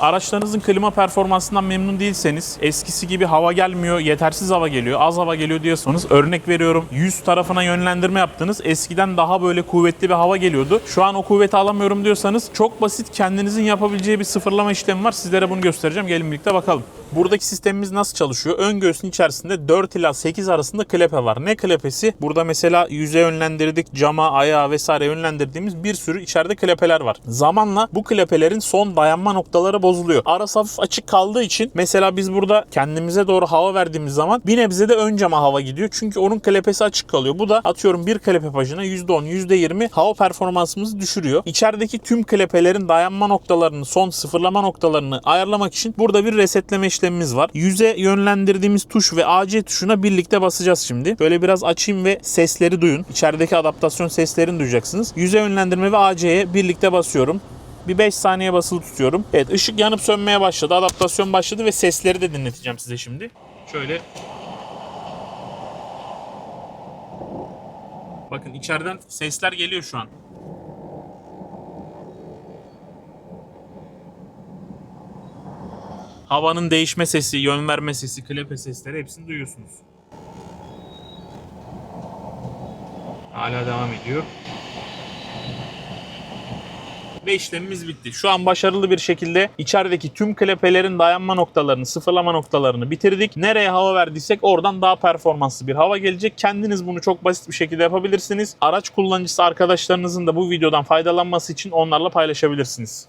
Araçlarınızın klima performansından memnun değilseniz, eskisi gibi hava gelmiyor, yetersiz hava geliyor, az hava geliyor diyorsanız örnek veriyorum 100 tarafına yönlendirme yaptınız. Eskiden daha böyle kuvvetli bir hava geliyordu. Şu an o kuvveti alamıyorum diyorsanız çok basit kendinizin yapabileceği bir sıfırlama işlemi var. Sizlere bunu göstereceğim. Gelin birlikte bakalım. Buradaki sistemimiz nasıl çalışıyor? Ön göğsün içerisinde 4 ila 8 arasında klepe var. Ne klepesi? Burada mesela yüze yönlendirdik, cama, ayağa vesaire yönlendirdiğimiz bir sürü içeride klepeler var. Zamanla bu klepelerin son dayanma noktaları bozuluyor. Arası hafif açık kaldığı için mesela biz burada kendimize doğru hava verdiğimiz zaman bir nebze de ön cama hava gidiyor. Çünkü onun klepesi açık kalıyor. Bu da atıyorum bir klepe pajına %10, %20 hava performansımızı düşürüyor. İçerideki tüm klepelerin dayanma noktalarını, son sıfırlama noktalarını ayarlamak için burada bir resetleme işlemimiz var. Yüze yönlendirdiğimiz tuş ve AC tuşuna birlikte basacağız şimdi. Böyle biraz açayım ve sesleri duyun. İçerideki adaptasyon seslerini duyacaksınız. Yüze yönlendirme ve AC'ye birlikte basıyorum. Bir 5 saniye basılı tutuyorum. Evet ışık yanıp sönmeye başladı. Adaptasyon başladı ve sesleri de dinleteceğim size şimdi. Şöyle. Bakın içeriden sesler geliyor şu an. Havanın değişme sesi, yön verme sesi, klepe sesleri hepsini duyuyorsunuz. Hala devam ediyor. Ve işlemimiz bitti. Şu an başarılı bir şekilde içerideki tüm klepelerin dayanma noktalarını, sıfırlama noktalarını bitirdik. Nereye hava verdiysek oradan daha performanslı bir hava gelecek. Kendiniz bunu çok basit bir şekilde yapabilirsiniz. Araç kullanıcısı arkadaşlarınızın da bu videodan faydalanması için onlarla paylaşabilirsiniz.